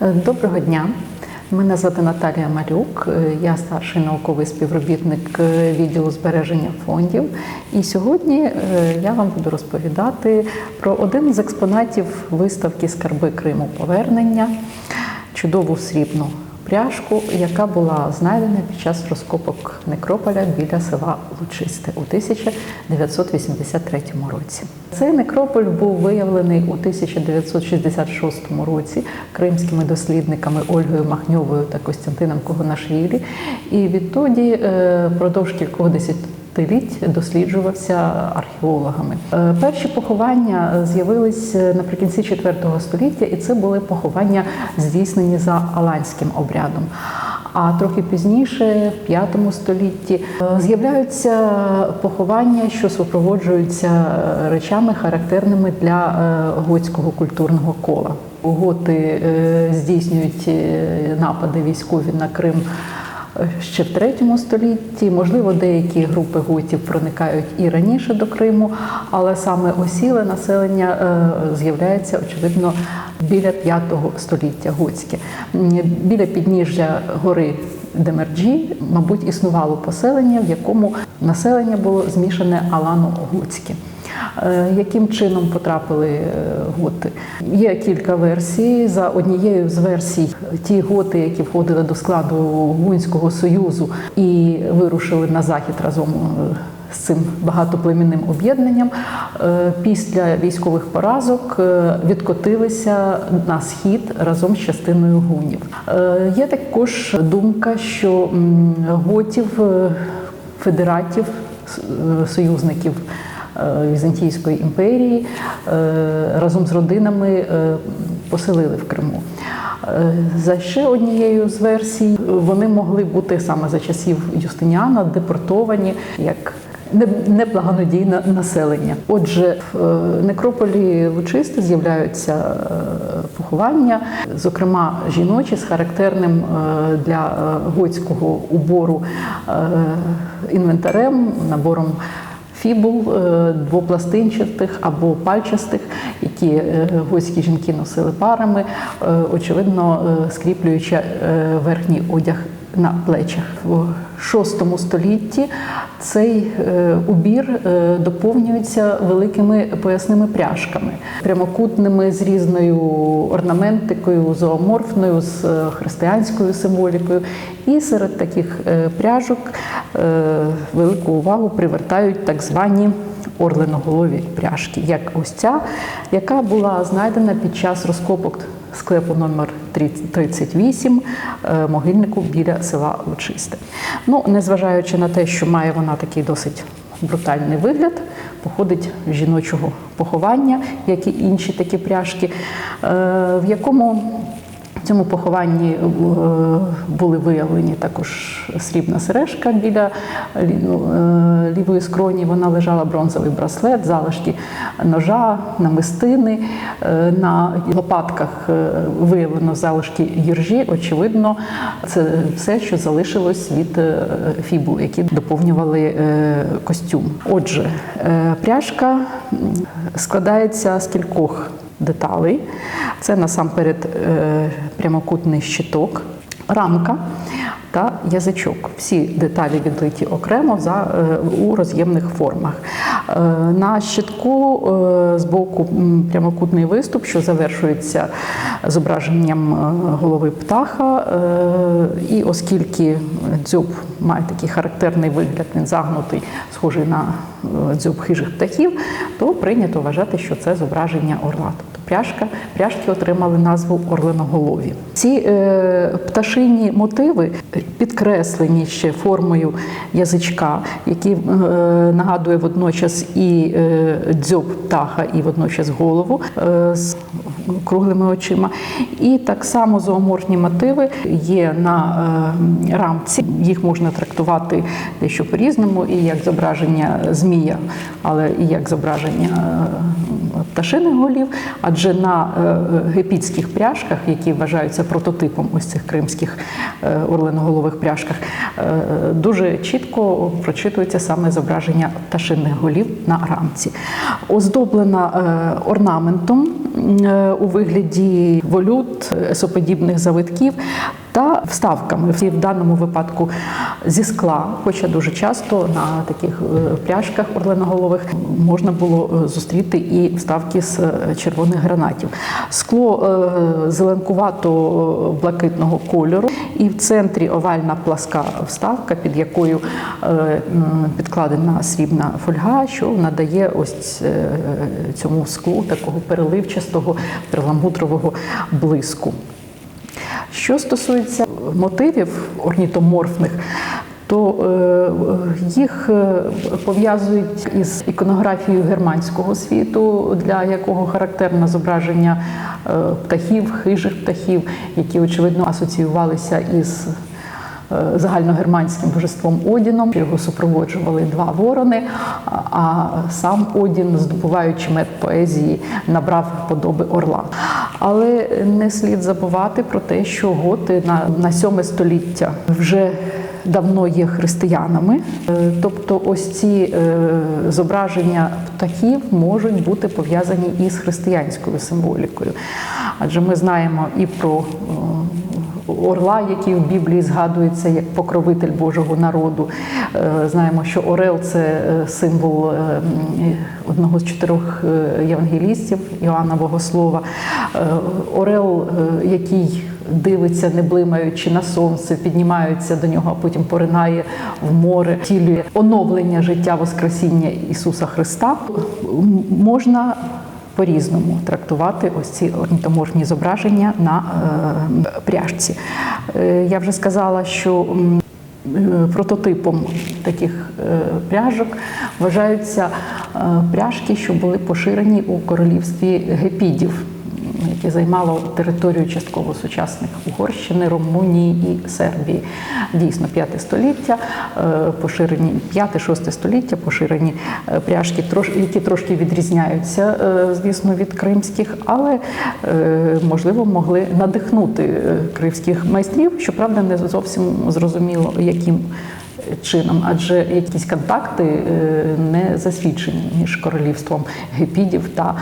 Доброго дня. Мене звати Наталія Малюк, е, я старший науковий співробітник е, відділу збереження фондів. І сьогодні е, я вам буду розповідати про один з експонатів виставки Скарби Криму повернення, чудову срібну пряжку, яка була знайдена під час розкопок некрополя біля села Лучисте у 1983 році. Цей некрополь був виявлений у 1966 році кримськими дослідниками Ольгою Махньовою та Костянтином Когонашвілі. І відтоді е, впродовж кількох десятиліть досліджувався археологами. Е, Перші поховання з'явились наприкінці IV століття, і це були поховання, здійснені за аланським обрядом. А трохи пізніше, в V столітті, е, з'являються поховання, що супроводжуються е, речами, характерними для готського культурного кола. Готи здійснюють напади військові на Крим ще в третьому столітті. Можливо, деякі групи готів проникають і раніше до Криму, але саме осіле населення е, з'являється очевидно біля п'ятого століття готське. Біля підніжжя гори Демерджі, мабуть, існувало поселення, в якому населення було змішане алано-готське. Е, Яким чином потрапили е, готи? Є кілька версій. За однією з версій, ті готи, які входили до складу Гунського союзу і вирушили на захід разом е, з цим багатоплемінним об'єднанням, після військових поразок відкотилися на схід разом з частиною гунів. Є також думка, що готів федератів союзників Візантійської імперії е, разом з родинами е, поселили в Криму. Е, За ще однією з версій, вони могли бути саме за часів Юстиніана депортовані як не- неблагонадійне населення. Отже, в е, некрополі Лучисти з'являються е, поховання, зокрема жіночі з характерним е, для е, готського убору е, інвентарем, набором фібул е, двопластинчатих або пальчастих, які гойські жінки носили парами, е, очевидно е, скріплюючи е, верхній одяг на плечах. В VI столітті цей е, убір е, доповнюється великими поясними пряжками, прямокутними з різною орнаментикою, зооморфною, з е, християнською символікою. І серед таких пряжок велику увагу привертають так звані орленоголові пряжки, як ось ця, яка була знайдена під час розкопок склепу номер 38 е, могильнику біля села Лучисте. Ну, незважаючи на те, що має вона такий досить брутальний вигляд, походить з жіночого поховання, як і інші такі пряжки, е, в якому в цьому похованні е, були виявлені також срібна сережка біля ну, е, лівої скроні. Вона лежала бронзовий браслет, залишки ножа, намистини. Е, На лопатках виявлено залишки гіржі. Очевидно, це все, що залишилось від фібул, які доповнювали костюм. Отже, пряжка складається з кількох деталей. Це насамперед е, прямокутний щиток, рамка та язичок. Всі деталі відлиті окремо за, е, у роз'ємних формах. Е, На щитку е, збоку м, прямокутний виступ, що завершується зображенням голови птаха. І оскільки дзьоб має такий характерний вигляд, він загнутий, схожий на дзьоб хижих птахів, то прийнято вважати, що це зображення орла. Пряжка, пряжки отримали назву орленоголові. Ці е, пташині мотиви підкреслені ще формою язичка, який е, нагадує водночас і е, дзьоб птаха, і водночас голову е, з круглими очима. І так само зооморфні мотиви є на е, рамці. Їх можна трактувати дещо по-різному, і як зображення змія, але і як зображення е, пташиних голів. Адже на е, гепідських пряжках, які вважаються прототипом ось цих кримських е, орленоголових пряжках, е, дуже чітко прочитується саме зображення пташиних голів на рамці. Оздоблена е, орнаментом е, у вигляді волют, есоподібних завитків та вставками. І в даному випадку зі скла, хоча дуже часто на таких е, пляшках орленоголових можна було е, зустріти і вставки з е, червоних гранатів. Скло зеленкувато-блакитного кольору, і в центрі овальна пласка вставка, під якою підкладена срібна фольга, що надає ось цьому склу такого переливчастого перламутрового блиску. Що стосується мотивів орнітоморфних, то е, їх е, пов'язують із іконографією германського світу, для якого характерне зображення е, птахів, хижих птахів, які очевидно асоціювалися із загальногерманським божеством Одіном. Його супроводжували два ворони, а сам Одін, здобуваючи мед поезії, набрав подоби орла. Але не слід забувати про те, що готи на, на 7 століття вже давно є християнами. Е, Тобто, ось ці е, зображення птахів можуть бути пов'язані із християнською символікою. Адже ми знаємо і про е, орла, який в Біблії згадується як покровитель Божого народу. Е, Знаємо, що Орел це е, символ е, одного з чотирьох євангелістів Іоанна Богослова. Орел, який дивиться, не блимаючи на сонце, піднімається до нього, а потім поринає в море, втілює оновлення життя Воскресіння Ісуса Христа. Можна по-різному трактувати ось ці орнітоморфні зображення на е, пряжці. Е, я вже сказала, що е, прототипом таких е, пряжок вважаються е, пряжки, що були поширені у королівстві гепідів. Яке займало територію частково сучасних Угорщини, Румунії і Сербії. Дійсно, п'яте століття е, поширені, п'яте-шосте століття поширені пряжки, які трошки відрізняються, е, звісно, від кримських, але е, можливо могли надихнути кримських майстрів. Щоправда, не зовсім зрозуміло, яким чином, адже якісь контакти не засвідчені між королівством гепідів та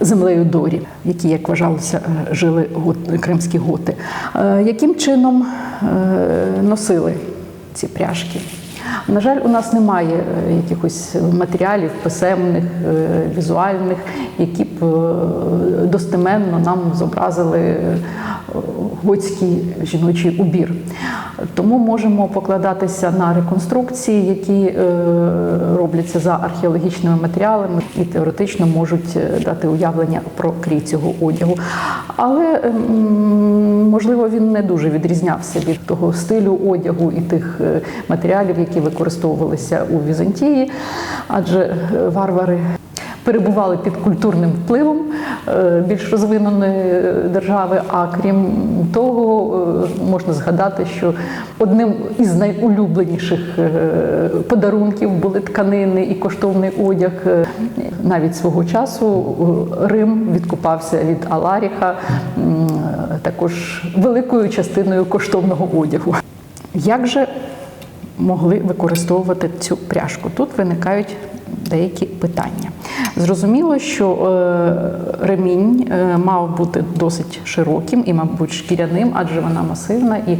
землею Дорі, які, як вважалося, е, жили кримські готи. Е, Яким чином е, носили ці пряжки? На жаль, у нас немає якихось матеріалів писемних, візуальних, які б достеменно нам зобразили готський жіночий убір. Тому можемо покладатися на реконструкції, які е, робляться за археологічними матеріалами і теоретично можуть е, дати уявлення про крій цього одягу. Але можливо він не дуже відрізнявся від того стилю одягу і тих е, матеріалів, які використовувалися у Візантії, адже варвари перебували під культурним впливом е, більш розвиненої держави. А крім того, е, можна згадати, що одним із найулюбленіших е, подарунків були тканини і коштовний одяг. Е, Навіть свого часу е, Рим відкупався від Аларіха е, також великою частиною коштовного одягу. Як же могли використовувати цю пряжку? Тут виникають деякі питання. Зрозуміло, що е, ремінь е, мав бути досить широким і, мабуть, шкіряним, адже вона масивна і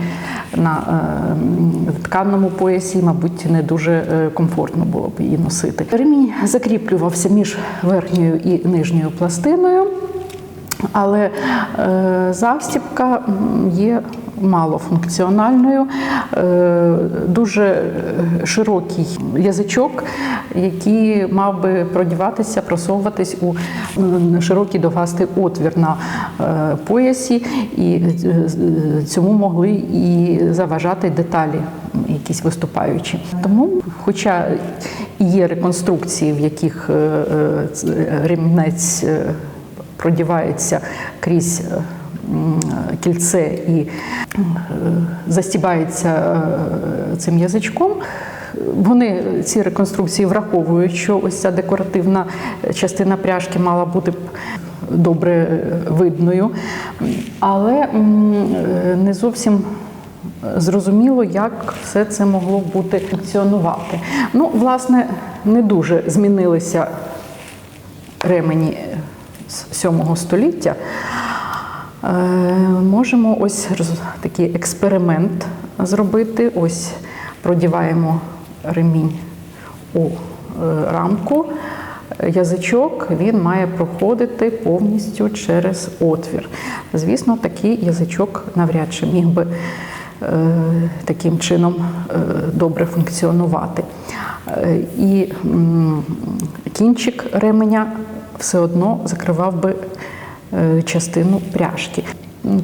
на е, м, тканому поясі, мабуть, не дуже комфортно було б її носити. Ремінь закріплювався між верхньою і нижньою пластиною. Але е, застібка м, є малофункціональною, е, дуже е, широкий язичок, який мав би продіватися, просовуватись у широкий довгастий отвір на е, поясі, і цьому могли і заважати деталі, якісь виступаючі. Тому, хоча є реконструкції, в яких ремінець продівається крізь кільце і е, застібається е, цим язичком. Вони ці реконструкції враховують, що ось ця декоративна частина пряжки мала бути добре видною, але е, не зовсім зрозуміло, як все це могло бути функціонувати. Ну, власне, не дуже змінилися ремені з 7 століття, можемо ось такий експеримент зробити. Ось продіваємо ремінь у е, рамку. Язичок він має проходити повністю через отвір. Звісно, такий язичок навряд чи міг би е, таким чином е, добре функціонувати. Е, І кінчик ременя все одно закривав би е, частину пряжки.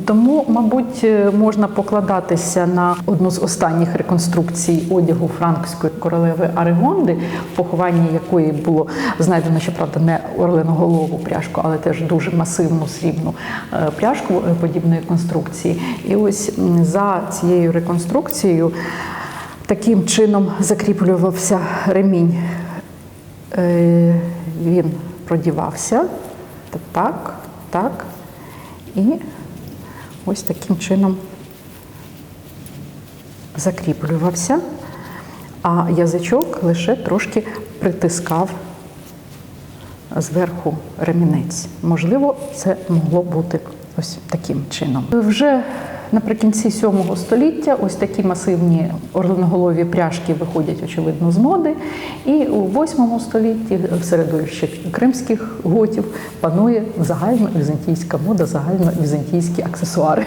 Тому, мабуть, е, можна покладатися на одну з останніх реконструкцій одягу франкської королеви Аригонди, в похованні якої було знайдено, щоправда, не орленоголову пряжку, але теж дуже масивну срібну е, пряжку е, подібної конструкції. І ось за цією реконструкцією таким чином закріплювався ремінь. Е, Він продівався так, так, і ось таким чином закріплювався, а язичок лише трошки притискав зверху ремінець. Можливо, це могло бути ось таким чином. Вже наприкінці 7 століття ось такі масивні орленоголові пряжки виходять, очевидно, з моди. І у 8 столітті, в середовищі кримських готів, панує загальновізантійська мода, загальновізантійські аксесуари.